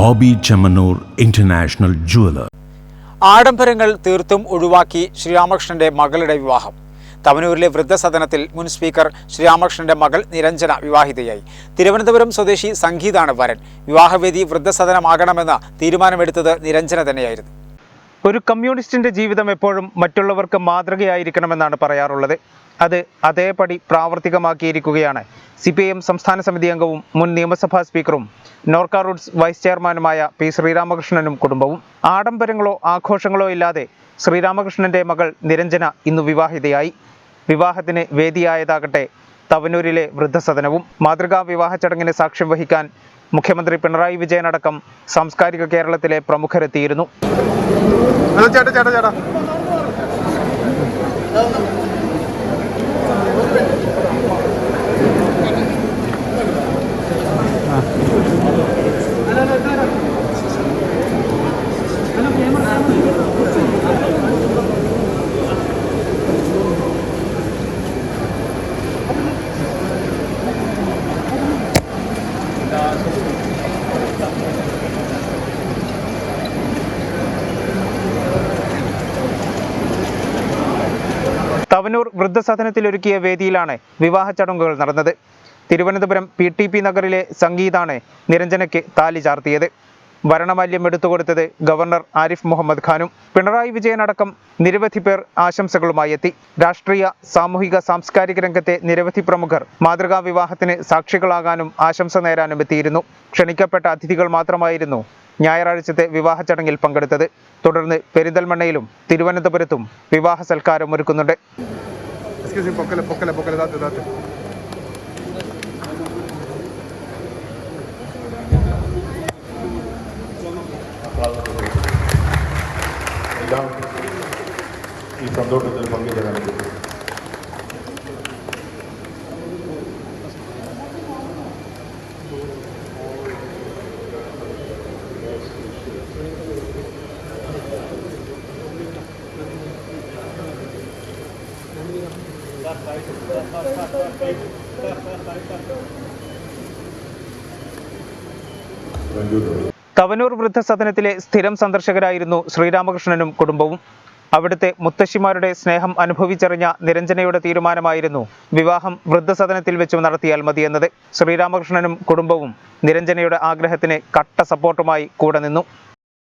Boby Chemmanur international jeweller. ആഡംബരങ്ങൾ തീർത്തും ഒഴിവാക്കി ശ്രീരാമകൃഷ്ണന്റെ മകളുടെ വിവാഹം. തവനൂരിലെ വൃദ്ധസദനത്തിൽ മുൻ സ്പീക്കർ ശ്രീരാമകൃഷ്ണന്റെ മകൾ നിരഞ്ജന വിവാഹിതയായി. തിരുവനന്തപുരം സ്വദേശി സംഗീതാണ് വരൻ. വിവാഹവേദി വൃദ്ധസദനമാകണമെന്ന തീരുമാനമെടുത്തത് നിരഞ്ജന തന്നെയായിരുന്നു. ഒരു കമ്മ്യൂണിസ്റ്റിന്റെ ജീവിതം എപ്പോഴും മറ്റുള്ളവർക്ക് മാതൃകയായിരിക്കണമെന്നാണ് പറയാറുള്ളത്. അത് അതേപടി പ്രാവർത്തികമാക്കിയിരിക്കുകയാണ്. സി പി ഐ എം സംസ്ഥാന സമിതി അംഗവും മുൻ നിയമസഭാ സ്പീക്കറും നോർക്ക റൂട്ട്സ് വൈസ് ചെയർമാനുമായ പി ശ്രീരാമകൃഷ്ണനും കുടുംബവും ആഡംബരങ്ങളോ ആഘോഷങ്ങളോ ഇല്ലാതെ ശ്രീരാമകൃഷ്ണന്റെ മകൾ നിരഞ്ജന ഇന്നു വിവാഹിതയായി. വിവാഹത്തിന് വേദിയായതാകട്ടെ തവനൂരിലെ വൃദ്ധസദനവും. മാതൃകാ വിവാഹ ചടങ്ങിന് സാക്ഷ്യം വഹിക്കാൻ മുഖ്യമന്ത്രി പിണറായി വിജയനടക്കം സാംസ്കാരിക കേരളത്തിലെ പ്രമുഖരെത്തിയിരുന്നു. ചേട്ടാ ചേട്ടാ ചേട്ടാ. തവനൂർ വൃദ്ധസദനത്തിൽ ഒരുക്കിയ വേദിയിലാണ് വിവാഹ ചടങ്ങുകൾ നടന്നത്. തിരുവനന്തപുരം പി ടി പി നഗറിലെ സംഗീതാണ് നിരഞ്ജനയ്ക്ക് താലി ചാർത്തിയത്. ഭരണമാല്യം എടുത്തുകൊടുത്തത് ഗവർണർ ആരിഫ് മുഹമ്മദ് ഖാനും. പിണറായി വിജയനടക്കം നിരവധി പേർ ആശംസകളുമായി എത്തി. രാഷ്ട്രീയ സാമൂഹിക സാംസ്കാരിക രംഗത്തെ നിരവധി പ്രമുഖർ മാതൃകാ വിവാഹത്തിന് സാക്ഷികളാകാനും ആശംസ നേരാനും എത്തിയിരുന്നു. ക്ഷണിക്കപ്പെട്ട അതിഥികൾ മാത്രമായിരുന്നു ഞായറാഴ്ചത്തെ വിവാഹ ചടങ്ങിൽ പങ്കെടുത്തത് തുടർന്ന് പെരിന്തൽമണ്ണയിലും തിരുവനന്തപുരത്തും വിവാഹ സൽക്കാരം ഒരുക്കുന്നുണ്ട്. ഈ സന്തോഷത്തിൽ പങ്കുചേരാൻ തവനൂർ വൃദ്ധസദനത്തിലെ സ്ഥിരം സന്ദർശകരായിരുന്നു ശ്രീരാമകൃഷ്ണനും കുടുംബവും. അവിടുത്തെ മുത്തശ്ശിമാരുടെ സ്നേഹം അനുഭവിച്ചറിഞ്ഞ നിരഞ്ജനയുടെ തീരുമാനമായിരുന്നു വിവാഹം വൃദ്ധസദനത്തിൽ വെച്ച് നടത്തിയാൽ മതിയെന്നത്. ശ്രീരാമകൃഷ്ണനും കുടുംബവും നിരഞ്ജനയുടെ ആഗ്രഹത്തിന് കട്ട സപ്പോർട്ടുമായി കൂടെ നിന്നു.